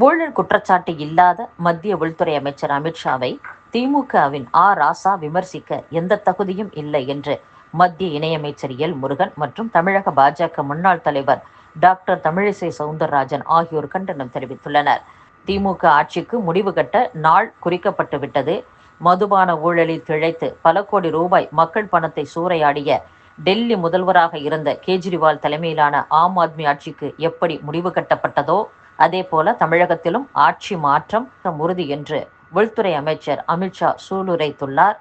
ஊழல் குற்றச்சாட்டு இல்லாத மத்திய உள்துறை அமைச்சர் அமித்ஷாவை திமுகவின் ஆ. ராசா விமர்சிக்க எந்த தகுதியும் இல்லை என்று மத்திய இணையமைச்சர் எல். முருகன் மற்றும் தமிழக பாஜக முன்னாள் தலைவர் டாக்டர் தமிழிசை சவுந்தரராஜன் ஆகியோர் கண்டனம் தெரிவித்துள்ளனர். திமுக ஆட்சிக்கு முடிவு கட்ட நாள் குறிக்கப்பட்டு விட்டது. மதுபான ஊழலில் திழைத்து பல கோடி ரூபாய் மக்கள் பணத்தை சூறையாடிய டெல்லி முதல்வராக இருந்த கேஜ்ரிவால் தலைமையிலான ஆம் ஆத்மி ஆட்சிக்கு எப்படி முடிவு கட்டப்பட்டதோ அதே போல தமிழகத்திலும் ஆட்சி மாற்றம் உறுதி என்று உள்துறை அமைச்சர் அமித்ஷா சூளுரைத்துள்ளார்.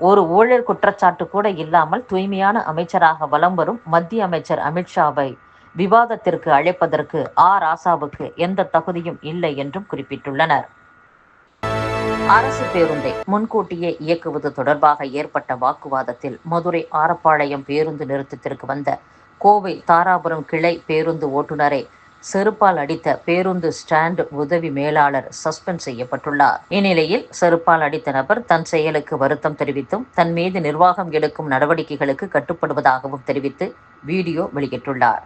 ஒரு ஊழல் குற்றச்சாட்டு கூட இல்லாமல் தூய்மையான அமைச்சராக வலம் வரும் மத்திய அமைச்சர் அமித்ஷாவை விவாதத்திற்கு அழைப்பதற்கு ஆ. ராசாவுக்கு எந்த தகுதியும் இல்லை என்றும் குறிப்பிட்டுள்ளனர். அரசு பேருந்தை முன்கூட்டியே இயக்குவது தொடர்பாக ஏற்பட்ட வாக்குவாதத்தில் மதுரை ஆரப்பாளையம் பேருந்து நிறுத்தத்திற்கு வந்த கோவை தாராபுரம் கிளை பேருந்து ஓட்டுநரை செருப்பால் அடித்த பேருந்து ஸ்டாண்ட் உதவி மேலாளர் சஸ்பெண்ட் செய்யப்பட்டுள்ளார். இந்நிலையில் செருப்பால் அடித்த நபர் தன் செயலுக்கு வருத்தம் தெரிவித்தும் தன் மீது நிர்வாகம் எடுக்கும் நடவடிக்கைகளுக்கு கட்டுப்படுவதாகவும் தெரிவித்து வீடியோ வெளியிட்டுள்ளார்.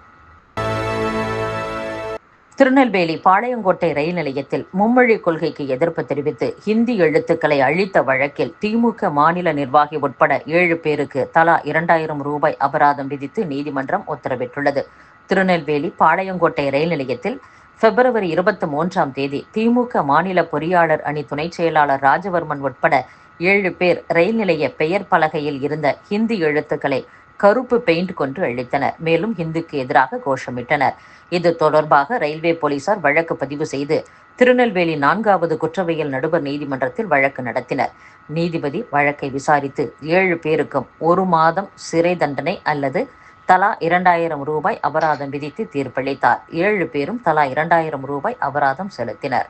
திருநெல்வேலி பாளையங்கோட்டை ரயில் நிலையத்தில் மும்மொழி கொள்கைக்கு எதிர்ப்பு தெரிவித்து ஹிந்தி எழுத்துக்களை அழித்த வழக்கில் திமுக மாநில நிர்வாகி உட்பட ஏழு பேருக்கு தலா இரண்டாயிரம் ரூபாய் அபராதம் விதித்து நீதிமன்றம் உத்தரவிட்டுள்ளது. திருநெல்வேலி பாளையங்கோட்டை ரயில் நிலையத்தில் பிப்ரவரி இருபத்தி மூன்றாம் தேதி திமுக மாநில பொறியாளர் அணி துணை செயலாளர் ராஜவர்மன் உட்பட ஏழு பேர் ரயில் நிலைய பெயர் பலகையில் இருந்த ஹிந்தி எழுத்துக்களை கருப்பு பெயிண்ட் கொண்டு அழித்தனர். மேலும் ஹிந்துக்கு எதிராக கோஷமிட்டனர். இது தொடர்பாக ரயில்வே போலீசார் வழக்கு பதிவு செய்து திருநெல்வேலி நான்காவது குற்றவியல் நடுவர் நீதிமன்றத்தில் வழக்கு நடத்தினர். நீதிபதி வழக்கை விசாரித்து ஏழு பேருக்கும் ஒரு மாதம் சிறை தண்டனை அல்லது தலா இரண்டாயிரம் ரூபாய் அபராதம் விதித்து தீர்ப்பளித்தார். ஏழு பேரும் தலா இரண்டாயிரம் ரூபாய் அபராதம் செலுத்தினர்.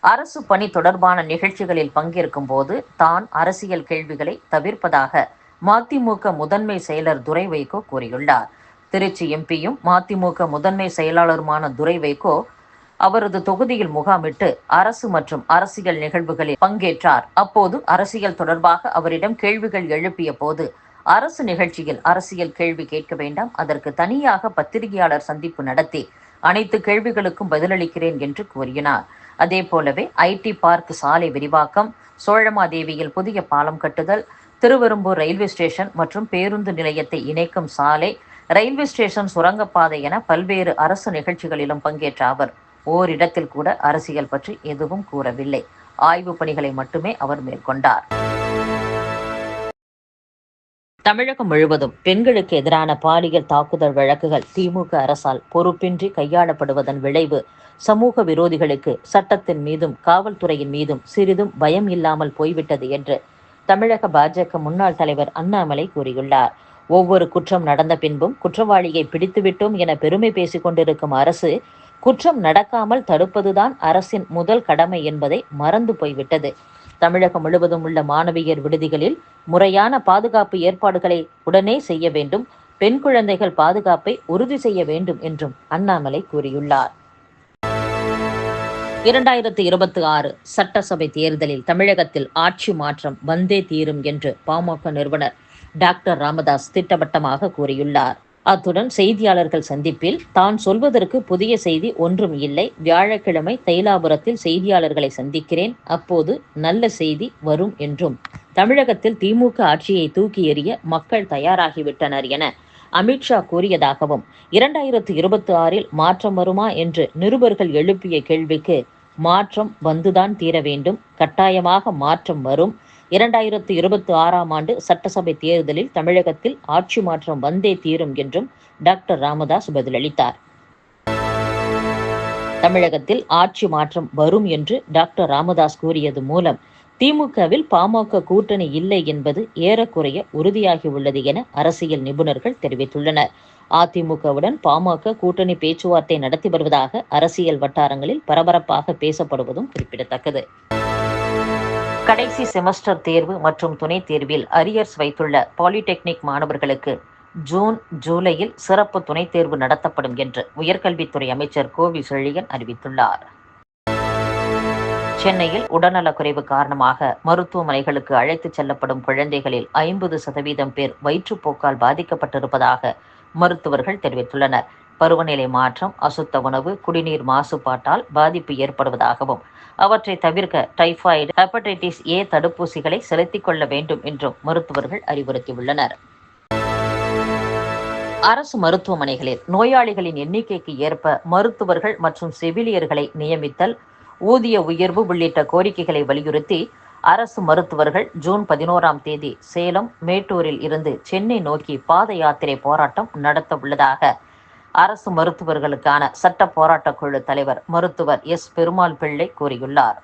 அரசு பணி தொடர்பான நிகழ்ச்சிகளில் பங்கேற்கும் போது தான் அரசியல் கேள்விகளை தவிர்ப்பதாக மதிமுக முதன்மை செயலர் துரை வைகோ கூறியுள்ளார். திருச்சி எம்பியும் மதிமுக முதன்மை செயலாளருமான துரை வைகோ அவரது தொகுதியில் முகாமிட்டு அரசு மற்றும் அரசியல் நிகழ்வுகளில் பங்கேற்றார். அப்போது அரசியல் தொடர்பாக அவரிடம் கேள்விகள் எழுப்பிய போது அரசு நிகழ்ச்சியில் அரசியல் கேள்வி கேட்க வேண்டாம் அதற்கு தனியாக பத்திரிகையாளர் சந்திப்பு நடத்தி அனைத்து கேள்விகளுக்கும் பதிலளிக்கிறேன் என்று கூறினார். அதே போலவே ஐடி பார்க் சாலை விரிவாக்கம் சோழமாதேவியில் புதிய பாலம் கட்டுதல் திருவெரும்பூர் ரயில்வே ஸ்டேஷன் மற்றும் பேருந்து நிலையத்தை இணைக்கும் சாலை ரயில்வே ஸ்டேஷன் சுரங்கப்பாதை என பல்வேறு அரசு நிகழ்ச்சிகளிலும் பங்கேற்ற அவர் ஓரிடத்தில் கூட அரசியல் பற்றி எதுவும் கூறவில்லை. ஆய்வு பணிகளை மட்டுமே அவர் மேற்கொண்டார். தமிழகம் முழுவதும் பெண்களுக்கு எதிரான பாலியல் தாக்குதல் வழக்குகள் திமுக அரசால் பொறுப்பின்றி கையாளப்படுவதன் விளைவு சமூக விரோதிகளுக்கு சட்டத்தின் மீதும் காவல்துறையின் மீதும் சிறிதும் பயம் இல்லாமல் போய்விட்டது என்று தமிழக பாஜக முன்னாள் தலைவர் அண்ணாமலை கூறியுள்ளார். ஒவ்வொரு குற்றம் நடந்த பின்பும் குற்றவாளியை பிடித்துவிட்டோம் என பெருமை பேசிக் கொண்டிருக்கும் அரசு குற்றம் நடக்காமல் தடுப்பதுதான் அரசின் முதல் கடமை என்பதை மறந்து போய்விட்டது. தமிழகம் முழுவதும் உள்ள மாணவியர் விடுதிகளில் முறையான பாதுகாப்பு ஏற்பாடுகளை உடனே செய்ய வேண்டும் பெண் குழந்தைகள் பாதுகாப்பை உறுதி செய்ய வேண்டும் என்றும் அண்ணாமலை கூறியுள்ளார். இரண்டாயிரத்தி இருபத்தி ஆறு சட்டசபை தேர்தலில் தமிழகத்தில் ஆட்சி மாற்றம் வந்தே தீரும் என்று பாமக நிறுவனர் டாக்டர் ராமதாஸ் திட்டவட்டமாக கூறியுள்ளார். அத்துடன் செய்தியாளர்கள் சந்திப்பில் தான் சொல்வதற்கு புதிய செய்தி ஒன்றும் இல்லை. வியாழக்கிழமை தைலாபுரத்தில் செய்தியாளர்களை சந்திக்கிறேன். அப்போது நல்ல செய்தி வரும் என்றும். தமிழகத்தில் திமுக ஆட்சியை தூக்கி எறிய மக்கள் தயாராகிவிட்டனர் என அமித்ஷா கூறியதாகவும் இரண்டாயிரத்து இருபத்தி ஆறில் மாற்றம் வருமா என்று நிருபர்கள் எழுப்பிய கேள்விக்கு மாற்றம் வந்துதான் தீர வேண்டும். கட்டாயமாக மாற்றம் வரும். இரண்டாயிரத்து இருபத்தி ஆறாம் ஆண்டு சட்டசபை தேர்தலில் தமிழகத்தில் ஆட்சி மாற்றம் வந்தே தீரும் என்றும் டாக்டர் ராமதாஸ் பதிலளித்தார். தமிழகத்தில் ஆட்சி மாற்றம் வரும் என்று டாக்டர் ராமதாஸ் கூறியது மூலம் திமுகவில் பாமக கூட்டணி இல்லை என்பது ஏறக்குறைய உறுதியாகியுள்ளது என அரசியல் நிபுணர்கள் தெரிவித்துள்ளனர். அதிமுகவுடன் பாமக கூட்டணி பேச்சுவார்த்தை நடத்தி வருவதாக அரசியல் வட்டாரங்களில் பரபரப்பாக பேசப்படுவதும் குறிப்பிடத்தக்கது. கடைசி செமஸ்டர் தேர்வு மற்றும் துணைத் தேர்வில் அரியர்ஸ் வைத்துள்ள பாலிடெக்னிக் மாணவர்களுக்கு ஜூன் ஜூலையில் சிறப்பு துணைத் தேர்வு நடத்தப்படும் என்று உயர்கல்வித்துறை அமைச்சர் கோவி செழியன் அறிவித்துள்ளார். சென்னையில் உடல்நலக்குறைவு காரணமாக மருத்துவமனைகளுக்கு அழைத்துச் செல்லப்படும் குழந்தைகளில் ஐம்பது சதவீதம் பேர் வயிற்றுப்போக்கால் பாதிக்கப்பட்டிருப்பதாக மருத்துவர்கள் தெரிவித்துள்ளனர். பருவநிலை மாற்றம் அசுத்த உணவு குடிநீர் மாசுபாட்டால் பாதிப்பு ஏற்படுவதாகவும் அவற்றை தவிர்க்க டைஃபாய்டு ஹெப்படைட்டிஸ் ஏ தடுப்பூசிகளை செலுத்திக் கொள்ள வேண்டும் என்றும் மருத்துவர்கள் அறிவுறுத்தியுள்ளனர். அரசு மருத்துவமனைகளில் நோயாளிகளின் எண்ணிக்கைக்கு ஏற்ப மருத்துவர்கள் மற்றும் செவிலியர்களை நியமித்தல் ஊதிய உயர்வு உள்ளிட்ட கோரிக்கைகளை வலியுறுத்தி அரசு மருத்துவர்கள் ஜூன் பதினோராம் தேதி சேலம் மேட்டூரில் இருந்து சென்னை நோக்கி பாத யாத்திரை போராட்டம் நடத்த உள்ளதாக அரசு மருத்துவர்களுக்கான சட்ட போராட்டக் குழு தலைவர் மருத்துவர் எஸ். பெருமாள் பிள்ளை கூறியுள்ளார்.